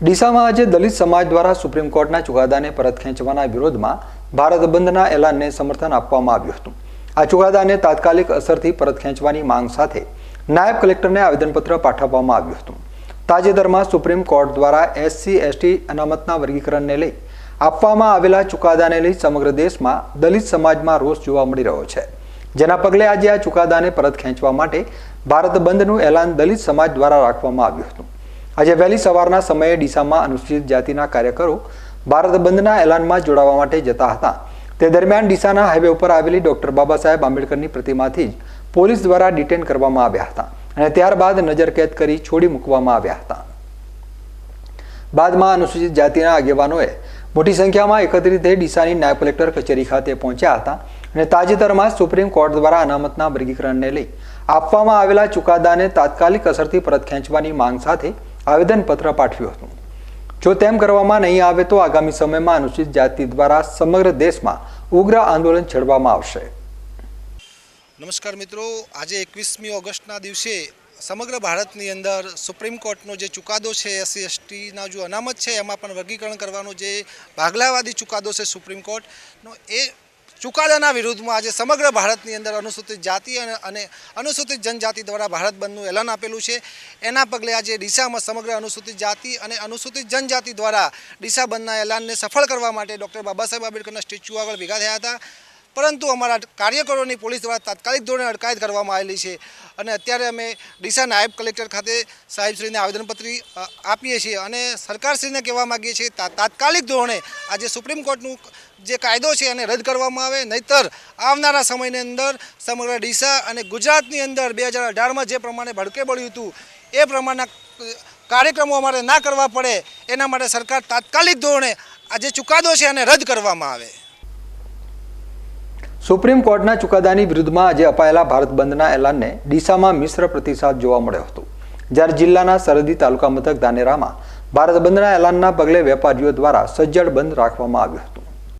ડીસામાં આજે દલિત સમાજ દ્વારા સુપ્રીમ કોર્ટના ચુકાદાને પરત ખેંચવાના વિરોધમાં ભારત બંધના એલાનને સમર્થન આપવામાં આવ્યું હતું. આ ચુકાદાને તાત્કાલિક અસરથી પરત ખેંચવાની માંગ સાથે નાયબ કલેક્ટરને આવેદનપત્ર પાઠવવામાં આવ્યું હતું. તાજેતરમાં સુપ્રીમ કોર્ટ દ્વારા એસસી, એસટી અનામતના વર્ગીકરણને લઈ આપવામાં આવેલા ચુકાદાને લઈ સમગ્ર દેશમાં દલિત સમાજમાં રોષ જોવા મળી રહ્યો છે. જેના પગલે આજે આ ચુકાદાને પરત ખેંચવા માટે ભારત બંધનું એલાન દલિત સમાજ દ્વારા રાખવામાં આવ્યું હતું. આજે વહેલી સવારના સમયે ડીસામાં અનુસૂચિત જાતિના કાર્યકરો ભારત બંધના એલાનમાં જોડાવા માટે જતા હતા. તે દરમિયાન ડીસાના હાઈવે ઉપર આવેલી ડોક્ટર બાબા સાહેબ આંબેડકરની પ્રતિમાથી જ પોલીસ દ્વારા ડિટેન કરવામાં આવ્યા હતા અને ત્યારબાદ નજરકેદ કરી છોડી મૂકવામાં આવ્યા હતા. બાદમાં અનુસૂચિત જાતિના આગેવાનોએ મોટી સંખ્યામાં એકત્રિત થઈ ડીસાની નાયબ કલેક્ટર કચેરી ખાતે પહોંચ્યા હતા અને તાજેતરમાં સુપ્રીમ કોર્ટ દ્વારા અનામતના વર્ગીકરણને લઈ આપવામાં આવેલા ચુકાદાને તાત્કાલિક અસરથી પરત ખેંચવાની માંગ સાથે આવેદનપત્ર પાઠવ્યું હતું. જો તેમ કરવામાં નહીં આવે તો આગામી સમયમાં અનુસૂચિત જાતિ દ્વારા સમગ્ર દેશમાં ઉગ્ર આંદોલન છેડવામાં આવશે. નમસ્કાર મિત્રો, આજે એકવીસમી ઓગસ્ટના દિવસે સમગ્ર ભારતની અંદર સુપ્રીમ કોર્ટનો જે ચુકાદો છે, એસસી, એસટીના જો અનામત છે, એમાં પણ વર્ગીકરણ કરવાનો જે ભાગલાવાદી ચુકાદો છે સુપ્રીમ કોર્ટનો એ ચુકાદાના વિરુદ્ધમાં આજે સમગ્ર ભારતની અંદર અનુસૂચિત જાતિ અને અને અનુસૂચિત જનજાતિ દ્વારા ભારત બંધનું એલાન આપેલું છે. એના પગલે આજે ડીસામાં સમગ્ર અનુસૂચિત જાતિ અને અનુસૂચિત જનજાતિ દ્વારા ડીસા બંધના એલાનને સફળ કરવા માટે ડૉક્ટર બાબા સાહેબ આંબેડકરના સ્ટેચ્યુ આગળ ભેગા થયા હતા. પરંતુ અમારા કાર્યકરોની પોલીસ દ્વારા તાત્કાલિક ધોરણે અટકાયત કરવામાં આવેલી છે અને અત્યારે અમે ડીસા નાયબ કલેક્ટર ખાતે સાહેબશ્રીને આવેદનપત્રી આપીએ છીએ અને સરકારશ્રીને કહેવા માગીએ છીએ તાત્કાલિક ધોરણે આજે સુપ્રીમ કોર્ટનું જે કાયદો છે એને રદ કરવામાં આવે, નહીતર આવનારા સમયની અંદર સમગ્ર ડીસા અને ગુજરાતની અંદર બે હજાર અઢારમાં જે પ્રમાણે ભડકે બળ્યું હતું, એ પ્રમાણના કાર્યક્રમો અમારે ના કરવા પડે, એના માટે સરકાર તાત્કાલિક ધોરણે આ જે ચુકાદો છે એને રદ કરવામાં આવે. સુપ્રીમ કોર્ટના ચુકાદાની વિરુદ્ધમાં આજે અપાયેલા ભારત બંધના એલાનને ડીસામાં મિશ્ર પ્રતિસાદ જોવા મળ્યો હતો. જ્યારે જિલ્લાના સરહદી તાલુકા મથક ધાનેરામાં ભારત બંધના એલાનના પગલે વેપારીઓ દ્વારા સજ્જડ બંધ રાખવામાં આવ્યો હતું.